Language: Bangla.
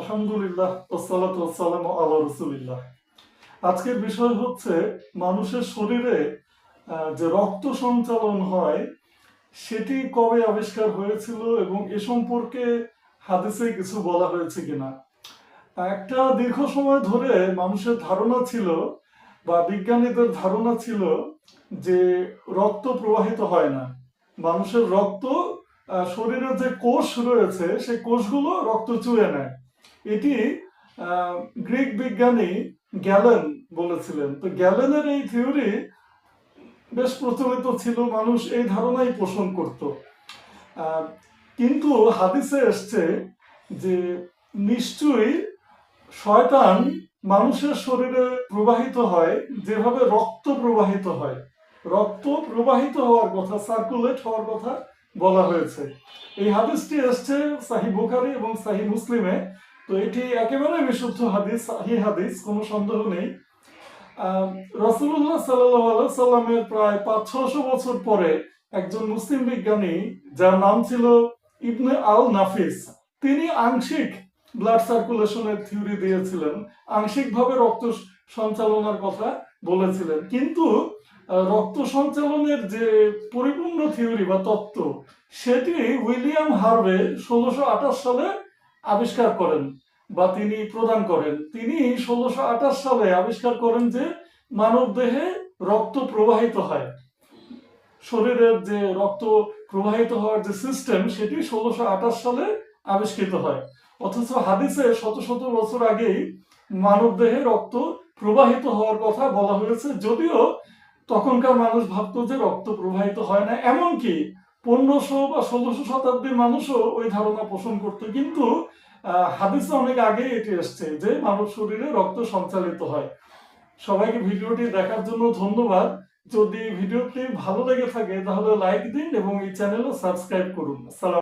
আলহামদুলিল্লাহ ওসালাত আল্লাহ রসুলিল্লাহ। আজকের বিষয় হচ্ছে মানুষের শরীরে যে রক্ত সঞ্চালন হয়, সেটি কবে আবিষ্কার হয়েছিল এবং এ সম্পর্কে হাদিসে কিছু বলা হয়েছে কিনা? একটা দীর্ঘ সময় ধরে মানুষের ধারণা ছিল বা বিজ্ঞানীদের ধারণা ছিল যে রক্ত প্রবাহিত হয় না। মানুষের রক্ত শরীরে যে কোষ রয়েছে, সেই কোষগুলো রক্ত চুয়ে নেয়। এটি গ্রিক বিজ্ঞানী গ্যালেন বলেছিলেন। তো গ্যালেনের এই থিওরি বেশ প্রচলিত ছিল, মানুষ এই ধারণাই পোষণ করত। কিন্তু হাদিসে এসছে যে নিশ্চয়ই শয়তান মানুষের শরীরে প্রবাহিত হয়, যেভাবে রক্ত প্রবাহিত হয়। রক্ত প্রবাহিত হওয়ার কথা, সার্কুলেট হওয়ার কথা বলা হয়েছে। এই হাদিসটি এসছে সাহি বুখারি এবং সাহি মুসলিমে। তো এটি একেবারে বিশুদ্ধ হাদিস, সাহি হাদিস, কোনো সন্দেহ নেই। রসুল্লাহ সাল্লাহ সাল্লামের প্রায় পাঁচ ছশো বছর পরে একজন মুসলিম বিজ্ঞানী, যার নাম ছিল ইবনে আল নাফিস তিনি আংশিক ব্লাড সার্কুলেশনের থিওরি দিয়েছিলেন, আংশিকভাবে রক্ত সঞ্চালনার কথা বলেছিলেন। কিন্তু রক্ত সঞ্চালনের যে পরিপূর্ণ থিওরি বা তত্ত্ব, সেটি উইলিয়াম হার্ভে ষোলোশো সালে আবিষ্কার করেন বা তিনি প্রদান করেন। তিনি ষোলোশো আঠাশ সালে আবিষ্কার করেন যে মানব দেহে রক্ত প্রবাহিত হয়। শরীরের যে রক্ত প্রবাহিত হওয়ার যে সিস্টেম সেটি ষোলোশো আঠাশ সালে আবিষ্কৃত হয়। অথচ হাদিসে শত শত বছর আগেই মানব দেহে রক্ত প্রবাহিত হওয়ার কথা বলা হয়েছে। যদিও তখনকার মানুষ ভাবতো যে রক্ত প্রবাহিত হয় না। এমনকি পনেরোশো বা ষোলোশো শতাব্দীর মানুষও ওই ধারণা পোষণ করতো। কিন্তু হাদিসে অনেক আগে এটি এসছে যে মানব শরীরে রক্ত সঞ্চালিত হয়। সবাইকে ভিডিওটি দেখার জন্য ধন্যবাদ। যদি ভিডিওটি ভালো লেগে থাকে তাহলে লাইক দিন এবং এই চ্যানেলও সাবস্ক্রাইব করুন। আসসালাম